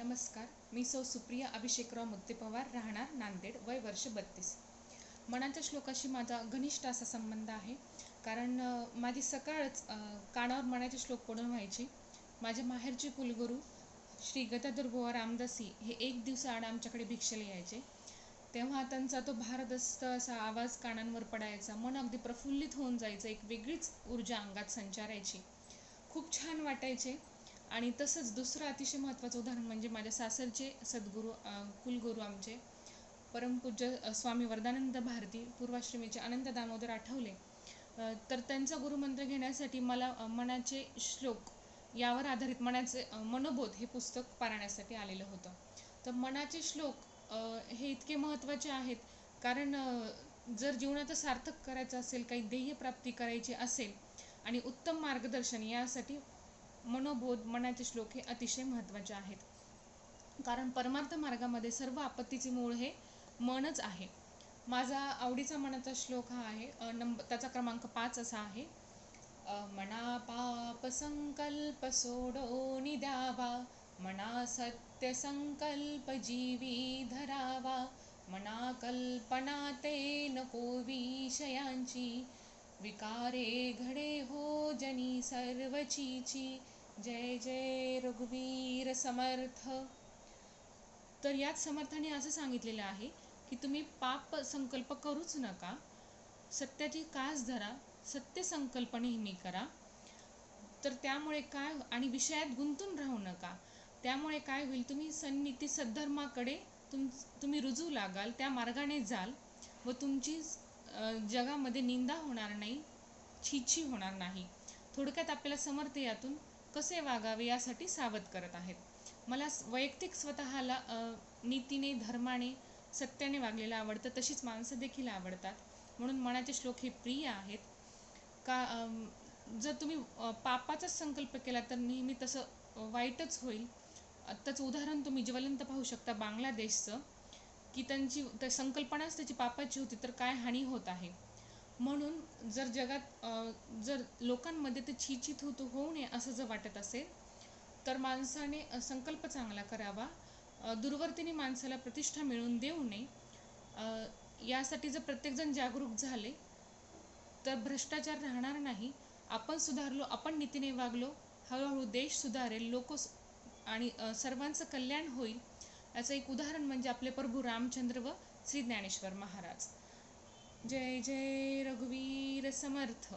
नमस्कार. मी सौ सुप्रिया अभिषेकराव मुत्ते पवार राहणार नांदेड वय वर्ष बत्तीस. मनाच्या श्लोकाशी माझा घनिष्ठ असा संबंध आहे. कारण माझी सकाळच कानावर मनाचे श्लोक पडून व्हायची. माझे माहेरचे कुलगुरू श्री गदाधर बुवा रामदासी हे एक दिवसाआड आमच्याकडे भिक्षेला यायचे. तेव्हा त्यांचा तो भारदस्त असा आवाज कानांवर पडायचा. मन अगदी प्रफुल्लित होऊन जायचं. एक वेगळीच ऊर्जा अंगात संचारायची. खूप छान वाटायचे. आणि तसंच दुसरं अतिशय महत्त्वाचं उदाहरण म्हणजे माझ्या सासरचे सद्गुरू कुलगुरू आमचे परमपूज्य स्वामी वरदानंद भारती पूर्वाश्रमीचे अनंत दामोदर आठवले. तर त्यांचा गुरुमंत्र घेण्यासाठी मला मनाचे श्लोक यावर आधारित मनाचे मनोबोध हे पुस्तक पारायणासाठी आलेलं होतं. तर मनाचे श्लोक हे इतके महत्त्वाचे आहेत कारण जर जीवनाचं सार्थक करायचं असेल काही ध्येय प्राप्ती करायची असेल आणि उत्तम मार्गदर्शन यासाठी मनोबोध मनाचे श्लोक हे अतिशय महत्त्वाचे आहेत. कारण परमार्थ मार्गामध्ये सर्व आपत्तीचे मूळ हे मनच आहे. माझा आवडीचा मनाचा श्लोक हा आहे नंबर त्याचा क्रमांक पाच असा आहे. मना पाप संकल्प सोडो निद्यावा मना सत्य संकल्प जीवी धरावा मना कल्पना ते नको विषयांची विकारे घडे हो जनी सर्वचीची जय जय रघुवीर समर्थ. तर यात समर्थाने असं सांगितलेलं आहे की तुम्ही पाप संकल्प करूच नका. सत्याची कास धरा सत्य संकल्प नेहमी करा. तर त्यामुळे काय आणि विषयात गुंतून राहू नका. त्यामुळे काय होईल तुम्ही सन्निती सद्धर्माकडे तुम तुम्ही रुजू लागाल त्या मार्गाने जाल व तुमची जगामध्ये निंदा होणार नाही छिछी होणार नाही. थोडक्यात आपल्याला समर्थ यातून कसे वागावे यासाठी सावध करत आहेत. मला वैयक्तिक स्वतःला नीतीने धर्माने सत्याने वागलेलं आवडतं तशीच माणसं देखील आवडतात. म्हणून मनाचे श्लोक हे प्रिय आहेत. का जर तुम्ही पापाचाच संकल्प केला तर नेहमी तसं वाईटच होईल. आत्ताच उदाहरण तुम्ही ज्वलंत पाहू शकता बांगलादेशचं. की त्यांची त्या संकल्पनाच त्याची पापाची होती तर काय हानी होत आहे? म्हणून जर जगात जर लोकांमध्ये ते छिचित होत होऊ नये असं जर वाटत असेल तर माणसाने संकल्प चांगला करावा. दुर्वर्तीने माणसाला प्रतिष्ठा मिळवून देऊ नये. यासाठी जर प्रत्येकजण जागरूक झाले तर भ्रष्टाचार राहणार नाही. आपण सुधारलो आपण नीतीने वागलो हळूहळू देश सुधारेल लोक आणि सर्वांचं कल्याण होईल. याचं एक उदाहरण म्हणजे आपले प्रभू रामचंद्र व श्री ज्ञानेश्वर महाराज. जय जय रघुवीर समर्थ.